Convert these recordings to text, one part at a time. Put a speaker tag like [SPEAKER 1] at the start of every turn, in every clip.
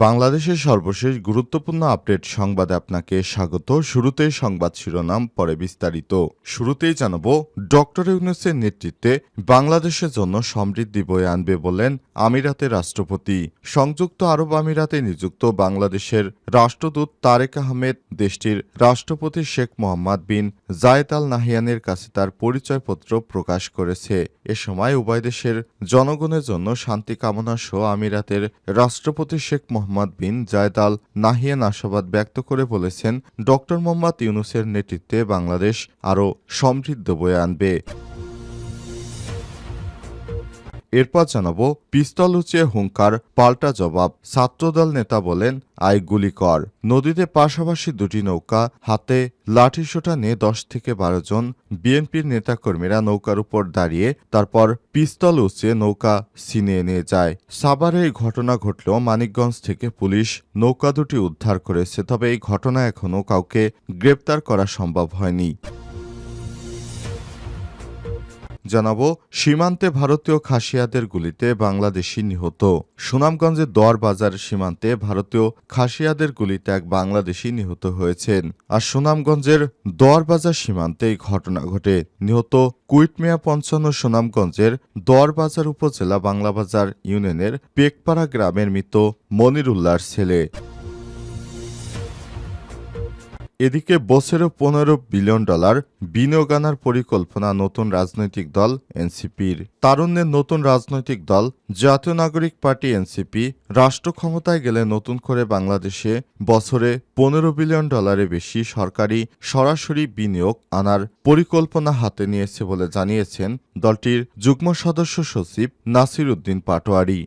[SPEAKER 1] বাংলাদেশের সর্বশেষ গুরুত্বপূর্ণ আপডেট সংবাদে আপনাকে স্বাগত। শুরুতেই সংবাদ শিরোনাম, পরে বিস্তারিত। শুরুতেই জানাব, ডক্টর ইউনুসের নেতৃত্বে বাংলাদেশের জন্য সমৃদ্ধি বয়ে আনবে বলেন আমিরাতের রাষ্ট্রপতি। সংযুক্ত আরব আমিরাতে নিযুক্ত বাংলাদেশের রাষ্ট্রদূত তারেক আহমেদ, দেশটির রাষ্ট্রপতি শেখ মোহাম্মদ বিন জায়েদ আল নাহিয়ানের কাছে তার পরিচয়পত্র প্রকাশ করেছে। এ সময় উভয় দেশের জনগণের জন্য শান্তি কামনা সহ আমিরাতের রাষ্ট্রপতি শেখ বিন জায়দাল আল নাহিয়ান আশাবাদ ব্যক্ত করে বলেছেন, ডক্টর মোহাম্মদ ইউনুসের নেতৃত্বে বাংলাদেশ আরও সমৃদ্ধ বয়ে আনবে। এরপর জানাব, পিস্তল উঁচিয়ে হুঙ্কার, পাল্টা জবাব, ছাত্রদল নেতা বলেন, আই গুলি কর। নদীতে পাশাপাশি দুটি নৌকা, হাতে লাঠিসোঁটা নিয়ে দশ থেকে বারো জন বিএনপির নেতাকর্মীরা নৌকার উপর দাঁড়িয়ে তারপর পিস্তল উঁচিয়ে নৌকা ছিনিয়ে নিয়ে যায়। সাভারে এই ঘটনা ঘটলেও মানিকগঞ্জ থেকে পুলিশ নৌকা দুটি উদ্ধার করেছে, তবে এই ঘটনা এখনও কাউকে গ্রেপ্তার করা সম্ভব হয়নি। জানাব, সীমান্তে ভারতীয় খাসিয়াদের গুলিতে বাংলাদেশি নিহত। সুনামগঞ্জের দর বাজার সীমান্তে ভারতীয় খাসিয়াদের গুলিতে এক বাংলাদেশি নিহত হয়েছেন। আর সুনামগঞ্জের দর বাজার সীমান্তে এই ঘটনা ঘটে। নিহত কুইটমিয়া পঞ্চান্ন সুনামগঞ্জের দরবাজার উপজেলা বাংলাবাজার ইউনিয়নের পেকপাড়া গ্রামের মৃত মনিরুল্লাহর ছেলে। এদিকে বছরে পনেরো বিলিয়ন ডলার বিনিয়োগ আনার পরিকল্পনা নতুন রাজনৈতিক দল এনসিপির। তারুণ্যের নতুন রাজনৈতিক দল জাতীয় নাগরিক পার্টি এনসিপি রাষ্ট্র ক্ষমতায় গেলে নতুন করে বাংলাদেশে বছরে পনেরো বিলিয়ন ডলারের বেশি সরকারি সরাসরি বিনিয়োগ আনার পরিকল্পনা হাতে নিয়েছে বলে জানিয়েছেন দলটির যুগ্ম সদস্য সচিব নাসির উদ্দিন পাটোয়ারি।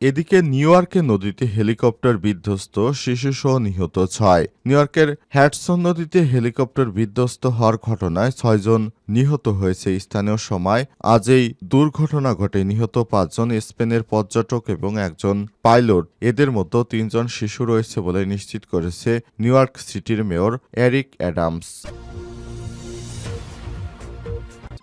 [SPEAKER 1] এদিকে নিউ ইয়র্কে নদীতে হেলিকপ্টার বিধ্বস্ত শিশুসহ নিহত ছয়। নিউ ইয়র্কের হ্যাটসন নদীতে হেলিকপ্টার বিধ্বস্ত হওয়ার ঘটনায় ছয়জন নিহত হয়েছে। স্থানীয় সময় আজ এই দুর্ঘটনা ঘটে। নিহত পাঁচজন স্পেনের পর্যটক এবং একজন পাইলট। এদের মধ্যে তিনজন শিশু রয়েছে বলে নিশ্চিত করেছে নিউ ইয়র্ক সিটির মেয়র এরিক অ্যাডামস।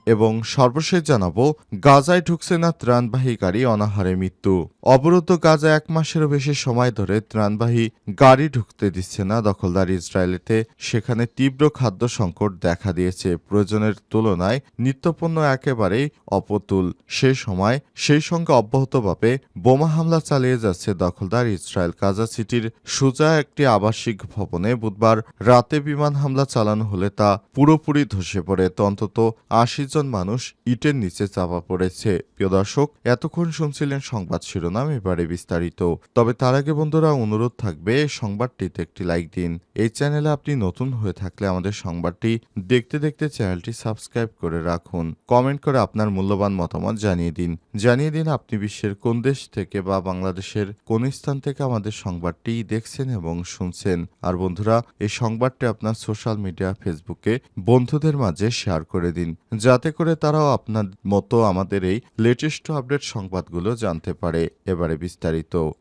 [SPEAKER 1] এবং সর্বশেষ জানাব, গাজায় ঢুকছে না ত্রাণবাহী গাড়ি, অনাহারে মৃত্যু। অবরুদ্ধ গাজা এক মাসেরও বেশি সময় ধরে ত্রাণবাহী গাড়ি ঢুকতে দিচ্ছে না দখলদার ইসরায়েলেতে। সেখানে তীব্র খাদ্য সংকট দেখা দিয়েছে। প্রয়োজনের তুলনায় নিত্যপণ্য একেবারেই অপতুল। সে সময় সেই সঙ্গে অব্যাহতভাবে বোমা হামলা চালিয়ে যাচ্ছে দখলদার ইসরায়েল। গাজা সিটির সুজা একটি আবাসিক ভবনে বুধবার রাতে বিমান হামলা চালানো হলে তা পুরোপুরি ধসে পড়ে। অন্তত আশি জন মানুষ ইটের নিচে চাপা পড়েছে। প্রিয় দর্শক, এতক্ষণ শুনছিলেন সংবাদ শিরোনাম। এবারে বিস্তারিত। তবে তার আগে বন্ধুরা অনুরোধ থাকবে সংবাদটিতে একটি লাইক দিন। এই চ্যানেলে আপনি নতুন হয়ে থাকলে আমাদের সংবাদটি দেখতে দেখতে চ্যানেলটি সাবস্ক্রাইব করে রাখুন। কমেন্ট করে আপনার মূল্যবান মতামত জানিয়ে দিন। জানিয়ে দিন আপনি বিশ্বের কোন দেশ থেকে বা বাংলাদেশের কোন স্থান থেকে আমাদের সংবাদটি দেখছেন এবং শুনছেন। আর বন্ধুরা, এই সংবাদটি আপনার সোশ্যাল মিডিয়া, ফেসবুকে বন্ধুদের মাঝে শেয়ার করে দিন। যাতে করে তারাও আপনার মতো আমাদের এই লেটেস্ট আপডেট সংবাদগুলো জানতে পারে। 呼ばれビスタリと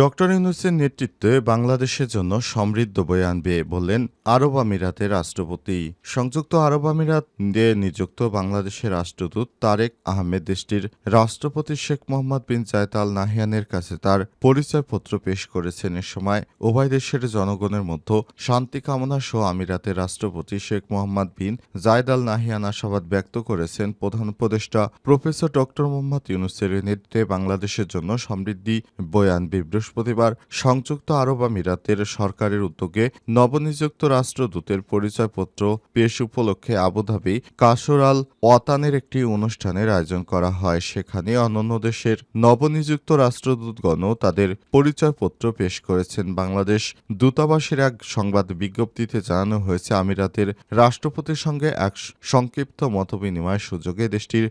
[SPEAKER 1] ডক্টর ইউনুসের নেতৃত্বে বাংলাদেশের জন্য সমৃদ্ধ বয়ে আনবে বললেন আরব আমিরাতের রাষ্ট্রপতি। সংযুক্ত আরব আমিরাত নিযুক্ত বাংলাদেশের রাষ্ট্রদূত তারেক আহমেদ দেশটির রাষ্ট্রপতি শেখ মোহাম্মদ বিন জায়দ আল নাহিয়ানের কাছে তার পরিচয়পত্র পেশ করেছেন। এ সময় উভয় দেশের জনগণের মধ্যে শান্তি কামনা সহ আমিরাতের রাষ্ট্রপতি শেখ মোহাম্মদ বিন জায়দ আল নাহিয়ান আশাবাদ ব্যক্ত করেছেন। প্রধান উপদেষ্টা প্রফেসর ডক্টর মোহাম্মদ ইউনুসের নেতৃত্বে বাংলাদেশের জন্য সমৃদ্ধি বয়ান আনবে। বৃহস্পতিবার সংযুক্ত আরব আমিরাতের সরকারের উদ্যোগে নবনিযুক্ত রাষ্ট্রদূতের পরিচয়পত্র পেশ উপলক্ষে আবুধাবি কাসর আল ওয়াতানের একটি অনুষ্ঠানের আয়োজন করা হয়। সেখানে অন্যান্য দেশের নবনিযুক্ত রাষ্ট্রদূতগণও তাদের পরিচয়পত্র পেশ করেছেন। বাংলাদেশ দূতাবাসের এক সংবাদ বিজ্ঞপ্তিতে জানানো হয়েছে, আমিরাতের রাষ্ট্রপতির সঙ্গে এক সংক্ষিপ্ত মতবিনিময় সুযোগে দেশটির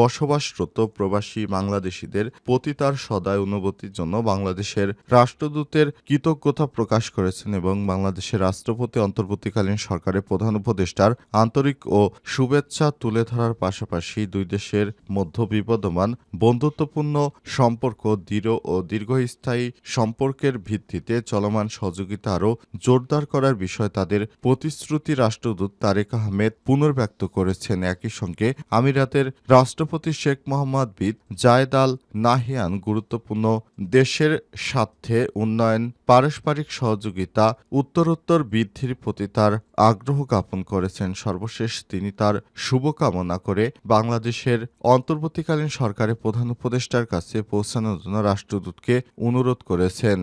[SPEAKER 1] বসবাসরত প্রবাসী বাংলাদেশিদের প্রতি তার সদায় অনুভূতির জন্য বাংলাদেশ বাংলাদেশের রাষ্ট্রদূতের কৃতজ্ঞতা প্রকাশ করেছেন এবং বাংলাদেশের রাষ্ট্রপতি অন্তর্বর্তীকালীন সরকারের প্রধান উপদেষ্টার আন্তরিক ও শুভেচ্ছা তুলে ধরার পাশাপাশি দুই দেশের মধ্যে বিবদমান বন্ধুত্বপূর্ণ সম্পর্ক দৃঢ় ও দীর্ঘস্থায়ী সম্পর্কের ভিত্তিতে চলমান সহযোগিতা আরও জোরদার করার বিষয়ে তাদের প্রতিশ্রুতি রাষ্ট্রদূত তারেক আহমেদ পুনর্ব্যক্ত করেছেন। একই সঙ্গে আমিরাতের রাষ্ট্রপতি শেখ মোহাম্মদ বিন জায়েদ আল নাহিয়ান গুরুত্বপূর্ণ দেশের স্বার্থে উন্নয়ন, পারস্পরিক সহযোগিতা, উত্তরোত্তর বৃদ্ধির প্রতি তার আগ্রহ জ্ঞাপন করেছেন। সর্বশেষ তিনি তার শুভকামনা করে বাংলাদেশের অন্তর্বর্তীকালীন সরকারের প্রধান উপদেষ্টার কাছে পৌঁছানোর জন্য রাষ্ট্রদূতকে অনুরোধ করেছেন।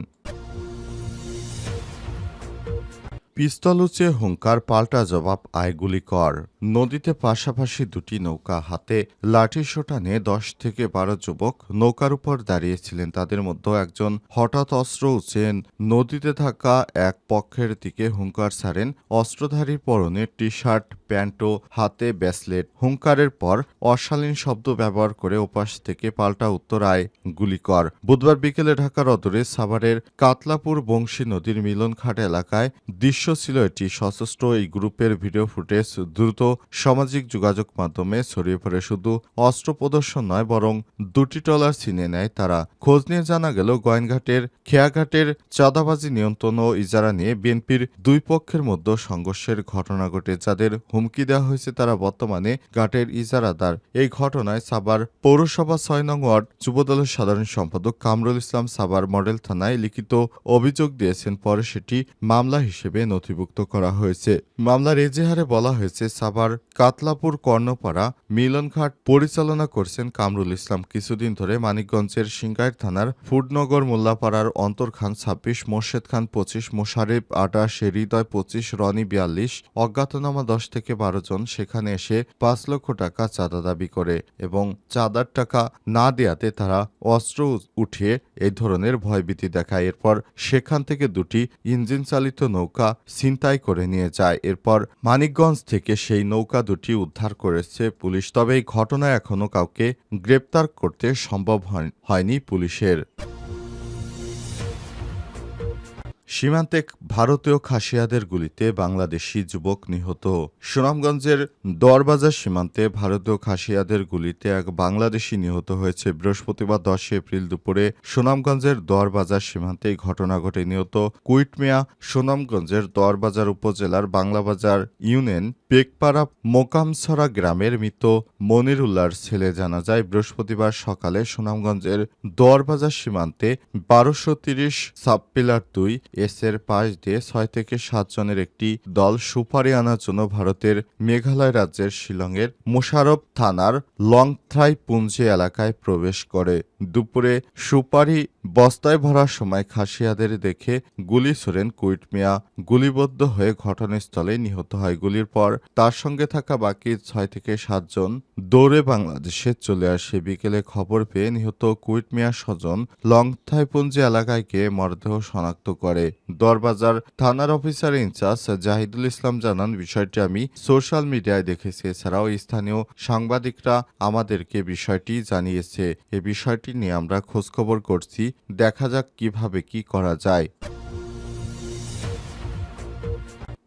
[SPEAKER 1] পিস্তল উচে হুঙ্কার পাল্টা জবাব আয় গুলি কর। নদীতে পাশাপাশি দুটি নৌকা হাতে লাঠি সোটানে দশ থেকে বারো যুবক নৌকার উপর দাঁড়িয়েছিলেন। তাদের মধ্যে একজন হঠাৎ অস্ত্র উচেন নদীতে থাকা এক পক্ষের দিকে হুঙ্কার ছাড়েন। অস্ত্রধারীর পরনে টি শার্ট প্যান্ট, হাতে ব্যাসলেট, হুঙ্কারের পর অশালীন শব্দ ব্যবহার করে ওপাশ থেকে পাল্টা উত্তর আয়, গুলি কর। বুধবার বিকেলে ঢাকার অদূরে সাভারের কাতলাপুর বংশী নদীর মিলনঘাট এলাকায় দৃশ্য ছিল এটি। সশস্ত্র এই গ্রুপের ভিডিও ফুটেজ দ্রুত সামাজিক যোগাযোগ মাধ্যমে ছড়িয়ে পড়ে। শুধু অস্ত্র প্রদর্শন নয়, বরং দুটি টলার ছিনে নেয় তারা। খোঁজ নিয়ে জানা গেল, গোয়েনঘাটের খেয়াঘাটের চাঁদাবাজি নিয়ন্ত্রণ ও ইজারা নিয়ে বিএনপির দুই পক্ষের মধ্যে সংঘর্ষের ঘটনা ঘটে, যাদের হুমকি দেওয়া হয়েছে তারা বর্তমানে ঘাটের ইজারাদার এই ঘটনায় সাভার পৌরসভা ছয় নং ওয়ার্ড যুবদলের সাধারণ সম্পাদক কামরুল ইসলাম সাভার মডেল থানায় লিখিত অভিযোগ দিয়েছেন, পরে সেটি মামলা হিসেবে নথিভুক্ত করা হয়েছে। মামলার এজেহারে বলা হয়েছে, সাভার কাতলাপুর কর্ণপাড়া মিলনঘাট পরিচালনা করছেন কামরুল ইসলাম। কিছুদিন ধরে মানিকগঞ্জের সিংগাইর থানার ফুডনগর মোল্লাপাড়ার অন্তর খান ছাব্বিশ, মোর্শেদ খান পঁচিশ মোশারেফ আটাশ, হৃদয় পঁচিশ, রনি বিয়াল্লিশ, অজ্ঞাতনামা দশ থেকে বারো জন সেখানে এসে পাঁচ লক্ষ টাকা চাঁদা দাবি করে এবং চাঁদার টাকা না দেয়াতে তারা অস্ত্র উঠিয়ে এই ধরনের ভয়ভীতি দেখায়। এরপর সেখান থেকে দুটি ইঞ্জিন চালিত নৌকা ছিনতাই করে নিয়ে যায়। এরপর মানিকগঞ্জ থেকে সেই নৌকা দুটি উদ্ধার করেছে পুলিশ। তবে এই ঘটনায় এখনও কাউকে গ্রেপ্তার করতে সম্ভব হয়- হয়নি পুলিশের। সীমান্তে ভারতীয় খাসিয়াদের গুলিতে বাংলাদেশি যুবক নিহত। সুনামগঞ্জের দরবাজার সীমান্তে ভারতীয় খাসিয়াদের গুলিতে এক বাংলাদেশি নিহত হয়েছে বৃহস্পতিবার দশ এপ্রিল দুপুরে সুনামগঞ্জের দরবাজার সীমান্তে। ঘটনা ঘটে নিহত কুইটমিয়া সুনামগঞ্জের দরবাজার উপজেলার বাংলাবাজার ইউনিয়ন পেকপাড়া মোকামছড়া গ্রামের মৃত মনিরুল্লাহর ছেলে জানা যায় বৃহস্পতিবার সকালে সুনামগঞ্জের দরবাজার সীমান্তে বারোশো তিরিশ সাবপিলার দুই এস এর পাশ দিয়ে ছয় থেকে সাত জনের একটি দল সুপারি আনার জন্য ভারতের মেঘালয় রাজ্যের শিলংয়ের মোশারফ থানার লংথ্রাই পুঞ্জি এলাকায় প্রবেশ করে। দুপুরে সুপারি বস্তায় ভরার সময় খাসিয়াদের দেখে গুলি ছোড়েন কুইট মিয়া। গুলিবদ্ধ হয়ে ঘটনাস্থলে নিহত হয়। গুলির পর তার সঙ্গে থাকা বাকি ছয় থেকে সাতজন দৌড়ে বাংলাদেশে চলে আসে। বিকেলে খবর পেয়ে নিহত কুইট মিয়া স্বজন লংথাইপুঞ্জি এলাকায় গিয়ে মরদেহ শনাক্ত করে। দরবাজার থানার অফিসার ইনচার্জ জাহিদুল ইসলাম জানান, বিষয়টি আমি সোশ্যাল মিডিয়ায় দেখেছি। এছাড়াও স্থানীয় সাংবাদিকরা আমাদেরকে বিষয়টি জানিয়েছে। এ বিষয়টি নিয়ে আমরা খোঁজখবর করছি। দেখা যাক কীভাবে কি করা যায়।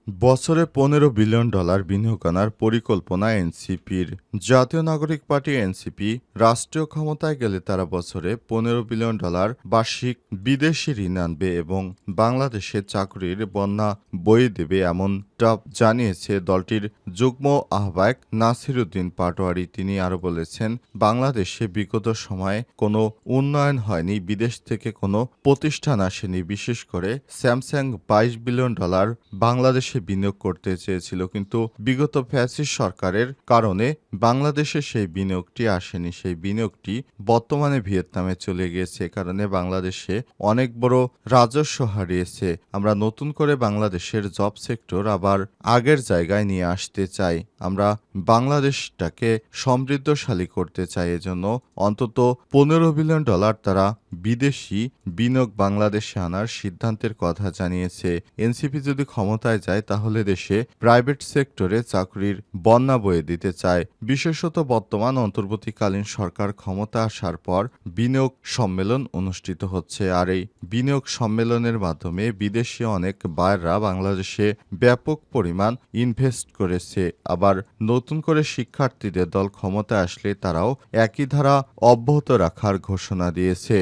[SPEAKER 1] বছরে পনেরো বিলিয়ন ডলার বিনিয়োগ আনার পরিকল্পনা এনসিপির। জাতীয় নাগরিক পার্টি এনসিপি রাষ্ট্রীয় ক্ষমতায় গেলে তারা বছরে পনেরো বিলিয়ন ডলার বার্ষিক বিদেশি ঋণ আনবে এবং বাংলাদেশে চাকরির বন্যা বয়ে দেবে এমন এমনটা জানিয়েছে দলটির যুগ্ম আহ্বায়ক নাসিরুদ্দিন পাটোয়ারি। তিনি আরও বলেছেন, বাংলাদেশে বিগত সময়ে কোনো উন্নয়ন হয়নি, বিদেশ থেকে কোনো প্রতিষ্ঠান আসেনি। বিশেষ করে স্যামসাং বাইশ বিলিয়ন ডলার বাংলাদেশে বিনিয়োগ করতে চেয়েছিল, কিন্তু বিগত ফ্যাসি সরকারের কারণে বাংলাদেশে সেই বিনিয়োগটি আসেনি। সেই বিনিয়োগটি বর্তমানে ভিয়েতনামে চলে গিয়েছে কারণে বাংলাদেশে অনেক বড় রাজস্ব হারিয়েছে। আমরা নতুন করে বাংলাদেশের জব সেক্টর আবার আগের জায়গায় নিয়ে আসতে চাই। আমরা বাংলাদেশটাকে সমৃদ্ধশালী করতে চাই এজন্য অন্তত পনেরো বিলিয়ন ডলার তারা বিদেশি বিনিয়োগ বাংলাদেশে আনার সিদ্ধান্তের কথা জানিয়েছে। এনসিপি যদি ক্ষমতায় যায়, তাহলে দেশে প্রাইভেট সেক্টরে চাকরির বন্যা বয়ে দিতে চায়। বিশেষত বর্তমান অন্তর্বর্তীকালীন সরকার ক্ষমতা আসার পর বিনিয়োগ সম্মেলন অনুষ্ঠিত হচ্ছে। আর এই বিনিয়োগ সম্মেলনের মাধ্যমে বিদেশি অনেক বায়ররা বাংলাদেশে ব্যাপক পরিমাণ ইনভেস্ট করেছে। আবার নতুন করে শিক্ষার্থীদের দল ক্ষমতায় আসলে তারাও একই ধারা অব্যাহত রাখার ঘোষণা দিয়েছে।